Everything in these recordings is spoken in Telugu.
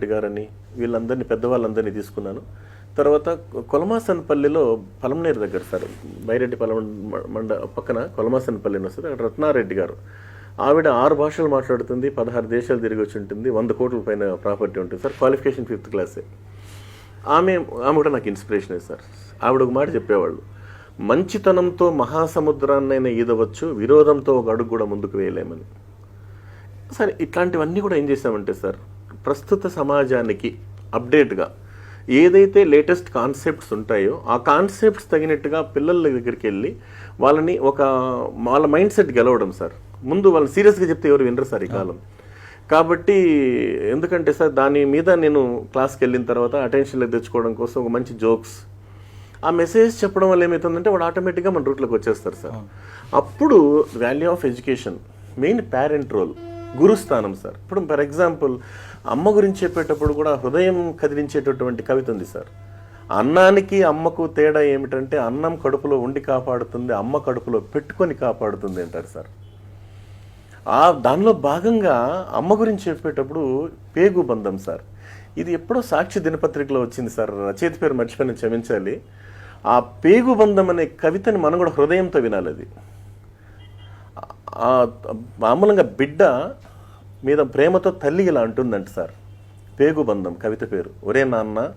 రెడ్డి గారని వీళ్ళందరినీ పెద్దవాళ్ళందరినీ తీసుకున్నాను. తర్వాత కొలమాసనపల్లిలో పలమనేరు దగ్గర సార్ బైరెడ్డి పలమ మండ పక్కన కొలమాసనపల్లి అని వస్తుంది అక్కడ రత్నారెడ్డి గారు. ఆవిడ ఆరు భాషలు మాట్లాడుతుంది పదహారు దేశాలు తిరిగి వచ్చి ఉంటుంది వంద కోట్ల పైన ప్రాపర్టీ ఉంటుంది సార్ క్వాలిఫికేషన్ ఫిఫ్త్ క్లాసే. ఆమె ఆమె కూడా నాకు ఇన్స్పిరేషన్ సార్. ఆవిడ ఒక మాట చెప్పేవాళ్ళు మంచితనంతో మహాసముద్రాన్నైనా ఈదవచ్చు విరోధంతో ఒక అడుగు కూడా ముందుకు వేయలేమని. సరే ఇట్లాంటివన్నీ కూడా ఏం చేసామంటే సార్ ప్రస్తుత సమాజానికి అప్డేట్గా ఏదైతే లేటెస్ట్ కాన్సెప్ట్స్ ఉంటాయో ఆ కాన్సెప్ట్స్ తగినట్టుగా పిల్లల దగ్గరికి వెళ్ళి వాళ్ళని ఒక వాళ్ళ మైండ్ సెట్ గెలవడం సార్. ముందు వాళ్ళు సీరియస్గా చెప్తే ఎవరు వినరు సార్ ఈ కాలం. కాబట్టి ఎందుకంటే సార్ దాని మీద నేను క్లాస్కి వెళ్ళిన తర్వాత అటెన్షన్లోకి తెచ్చుకోవడం కోసం ఒక మంచి జోక్స్ ఆ మెసేజ్ చెప్పడం వల్ల ఏమవుతుందంటే వాడు ఆటోమేటిక్గా మన రూట్లోకి వచ్చేస్తారు సార్. అప్పుడు value of education main parent role గురుస్థానం sir. ఇప్పుడు ఫర్ ఎగ్జాంపుల్ అమ్మ గురించి చెప్పేటప్పుడు కూడా హృదయం కదిలించేటటువంటి కవిత ఉంది సార్. అన్నానికి అమ్మకు తేడా ఏమిటంటే అన్నం కడుపులో ఉండి కాపాడుతుంది అమ్మ కడుపులో పెట్టుకొని కాపాడుతుంది అంటారు సార్. ఆ దానిలో భాగంగా అమ్మ గురించి చెప్పేటప్పుడు పేగు బంధం సార్. ఇది ఎప్పుడో సాక్షి దినపత్రికలో వచ్చింది సార్. రచయిత పేరు మర్చిపోయిన క్షమించాలి. ఆ పేగు బంధం అనే కవితని మనం కూడా హృదయంతో వినాలి అది. మామూలుగా బిడ్డ మీద ప్రేమతో తల్లి ఇలా అంటుందంట సార్. పేగు బంధం కవిత పేరు. ఒరే నాన్న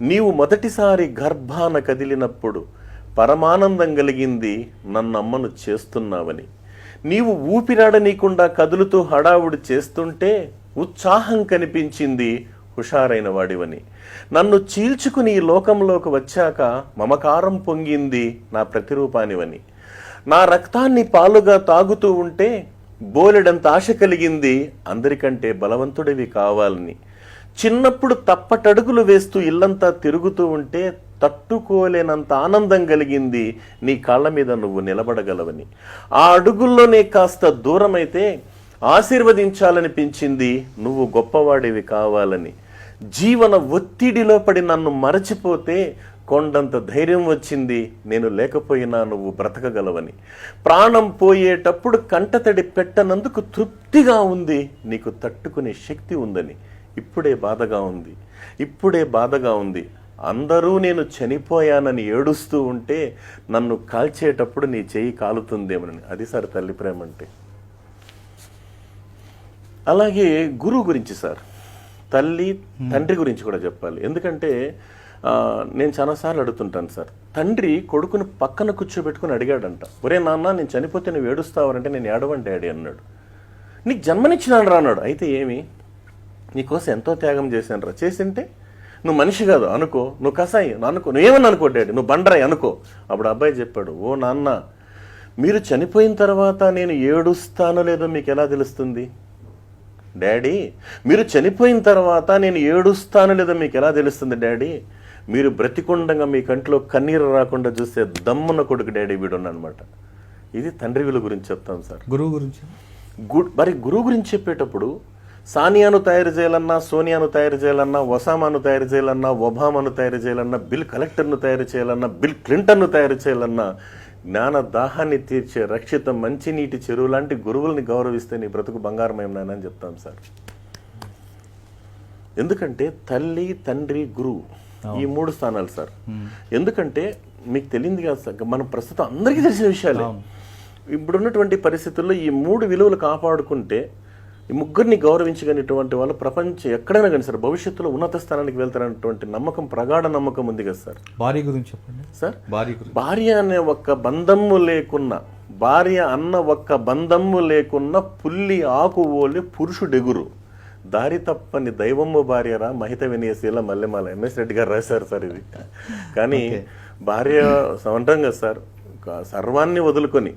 నీవు మొదటిసారి గర్భాన కదిలినప్పుడు పరమానందం కలిగింది నన్నమ్మను చేస్తున్నావని. నీవు ఊపిరాడనీకుండా కదులుతూ హడావుడి చేస్తుంటే ఉత్సాహం కనిపించింది హుషారైన వాడివని. నన్ను చీల్చుకుని ఈ లోకంలోకి వచ్చాక మమకారం పొంగింది నా ప్రతిరూపానివని. నా రక్తాన్ని పాలుగా తాగుతూ ఉంటే బోలెడంత ఆశ కలిగింది. అందరికంటే బలవంతుడివి కావాలని. చిన్నప్పుడు తప్పటడుగులు వేస్తూ ఇల్లంతా తిరుగుతూ ఉంటే తట్టుకోలేనంత ఆనందం కలిగింది. నీ కాళ్ళ మీద నువ్వు నిలబడగలవని. ఆ అడుగుల్లోనే కాస్త దూరమైతే ఆశీర్వదించాలనిపించింది. నువ్వు గొప్పవాడివి కావాలని. జీవన ఒత్తిడిలో పడి నన్ను మరచిపోతే కొండంత ధైర్యం వచ్చింది నేను లేకపోయినా నువ్వు బ్రతకగలవని. ప్రాణం పోయేటప్పుడు కంటతడి పెట్టనందుకు తృప్తిగా ఉంది నీకు తట్టుకునే శక్తి ఉందని. ఇప్పుడే బాధగా ఉంది ఇప్పుడే బాధగా ఉంది. అందరూ నేను చనిపోయానని ఏడుస్తూ ఉంటే నన్ను కాల్చేటప్పుడు నీ చెయ్యి కాలుతుందేమని అది సార్ తల్లి ప్రేమ అంటే. అలాగే గురువు గురించి సార్ తల్లి తండ్రి గురించి కూడా చెప్పాలి. ఎందుకంటే నేను చాలాసార్లు అడుగుతుంటాను సార్. తండ్రి కొడుకుని పక్కన కూర్చోబెట్టుకుని అడిగాడంట. ఒరే నాన్న నేను చనిపోతే నువ్వు ఏడుస్తావరంటే నేను ఏడవని డాడీ అన్నాడు. నీకు జన్మనిచ్చినాడు రా అన్నాడు. అయితే ఏమి? నీకోసం ఎంతో త్యాగం చేశాను రా. చేసింటే నువ్వు మనిషి కాదు అనుకో. నువ్వు కసాయి అనుకో. నువ్వేమని అనుకో డాడీ? నువ్వు బండరాయి అనుకో. అప్పుడు అబ్బాయి చెప్పాడు ఓ నాన్న మీరు చనిపోయిన తర్వాత నేను ఏడుస్తానో లేదో మీకు ఎలా తెలుస్తుంది? డాడీ మీరు చనిపోయిన తర్వాత నేను ఏడుస్తాను లేదో మీకు ఎలా తెలుస్తుంది డాడీ? మీరు బ్రతికుండగా మీ కంట్లో కన్నీరు రాకుండా చూసే దమ్మున కొడుకు డాడీ వీడు అనమాట ఇది తండ్రి విలువ గురించి చెప్తాం సార్. గురువు గురించి? గు- మరి గురువు గురించి చెప్పేటప్పుడు సానియాను తయారు చేయాలన్నా సోనియాను తయారు చేయాలన్నా ఒసామాను తయారు చేయాలన్నా ఒబామాను తయారు చేయాలన్నా బిల్ కలెక్టర్ను తయారు చేయాలన్నా బిల్ క్లింటన్ను తయారు చేయాలన్నా జ్ఞాన దాహాన్ని తీర్చే రక్షిత మంచినీటి చెరువు లాంటి గురువుల్ని గౌరవిస్తే నీ బ్రతుకు బంగారమయం చెప్తాం సార్. ఎందుకంటే తల్లి తండ్రి గురువు ఈ మూడు స్థానాలు సార్. ఎందుకంటే మీకు తెలియంది కాదు సార్ మనం ప్రస్తుతం అందరికీ తెలిసిన విషయాలే. ఇప్పుడున్నటువంటి పరిస్థితుల్లో ఈ మూడు విలువలు కాపాడుకుంటే ఈ ముగ్గురిని గౌరవించగలిగినటువంటి వాళ్ళు ప్రపంచం ఎక్కడైనా కానీ సార్ భవిష్యత్తులో ఉన్నత స్థానానికి వెళ్తారనేటువంటి నమ్మకం ప్రగాఢ నమ్మకం ఉంది కదా సార్. భార్య గురించి చెప్పండి. సార్ భార్య భార్య అనే ఒక్క బంధము లేకున్న భార్య అన్న ఒక్క బంధము లేకున్న పుల్లి ఆకు ఓలి పురుషుడెగురు. దారి తప్పని దైవమ్మ భార్యరా మహిత వినయశీల మల్లెమాల. ఎంఎస్ రెడ్డి గారు రాశారు సార్ ఇది. కానీ భార్య సమంటం కదా సార్ సర్వాన్ని వదులుకొని